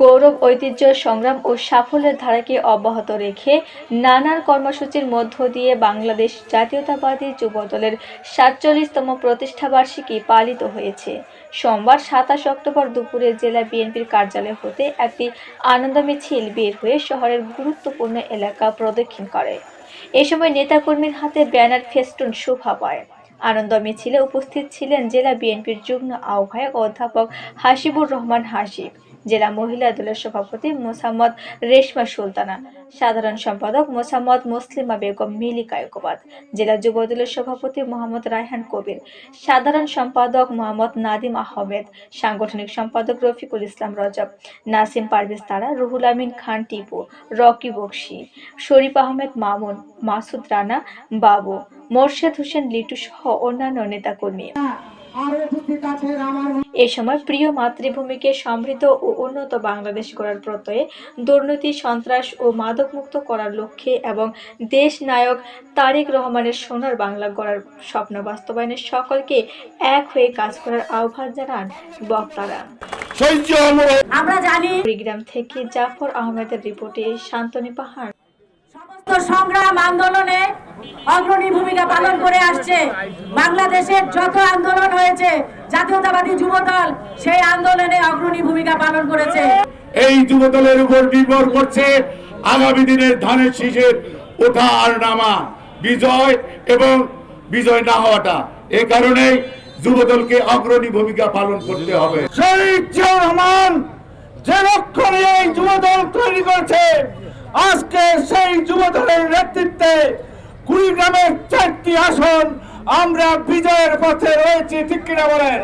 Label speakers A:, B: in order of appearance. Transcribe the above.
A: গৌরব, ঐতিহ্য, সংগ্রাম ও সাফল্যের ধারাকে অব্যাহত রেখে নানান কর্মসূচির মধ্য দিয়ে বাংলাদেশ জাতীয়তাবাদী যুবদলের সাতচল্লিশতম প্রতিষ্ঠাবার্ষিকী পালিত হয়েছে। সোমবার সাতাশ অক্টোবর দুপুরে জেলা বিএনপির কার্যালয় হতে একটি আনন্দ মিছিল বের হয়ে শহরের গুরুত্বপূর্ণ এলাকা প্রদক্ষিণ করে। এ সময় নেতাকর্মীর হাতে ব্যানার ফেস্টুন শোভা পায়। আনন্দ মিছিলে উপস্থিত ছিলেন জেলা বিএনপির যুগ্ম আহ্বায়ক অধ্যাপক হাসিবুর রহমান হাসিব। জেলা মহিলা দলের সভাপতি মোসাম্মদ রেশমা সুলতানা, সাধারণ সম্পাদক মোসাম্মদ মুসলিমা বেগম মিলি কায়কোবাদ জেলা যুব দলের সভাপতি মোহাম্মদ রায়হান কবির, সাধারণ সম্পাদক মোহাম্মদ নাদিম আহমেদ, সাংগঠনিক সম্পাদক রফিকুল ইসলাম রজব, নাসিম পারভেজ তারা, রুহুল আমিন খান টিপু, রকি বক্সি, শরীফ আহমেদ মামুন, মাসুদ রানা বাবু, মোর্শেদ হোসেন লিটু সহ অন্যান্য নেতাকর্মী। এ সময় প্রিয় মাতৃভূমিকে সমৃদ্ধ ও উন্নত বাংলাদেশ গড়ার প্রত্যয়ে দুর্নীতি সন্ত্রাস ও মাদকমুক্ত করার লক্ষ্যে এবং দেশ নায়ক তারেক রহমানের সোনার বাংলা গড়ার স্বপ্ন বাস্তবায়নে সকলকে এক হয়ে কাজ করার আহ্বান জানান বক্তারা।
B: আমরা
C: জানি
A: কুড়িগ্রাম থেকে জাফর আহমেদের রিপোর্টে শান্তনী পাহাড়।
C: সমস্ত সংগ্রাম আন্দোলনে অগ্রণী ভূমিকা পালন করে আসছে। বাংলাদেশের যত আন্দোলন হয়েছে জাতীয়তাবাদী যুবদল সেই আন্দোলনে অগ্রণী ভূমিকা পালন করেছে।
B: এই যুবদলের উপর নির্ভর করছে আগামী দিনের ধানের শীষের ওঠা আর নামা বিজয় এবং বিজয় না হওয়াটা। এ কারণেই যুবদলকে অগ্রণী ভূমিকা পালন করতে হবে। শহীদ রহমান যে লক্ষ্য নিয়ে এই যুবদল তৈরি করেছে আজকে সেই যুবদলের নেতৃত্বে কুড়িগ্রামের চারটি আসন আমরা বিজয়ের পথে রয়েছি ঠিক কিনা বলেন?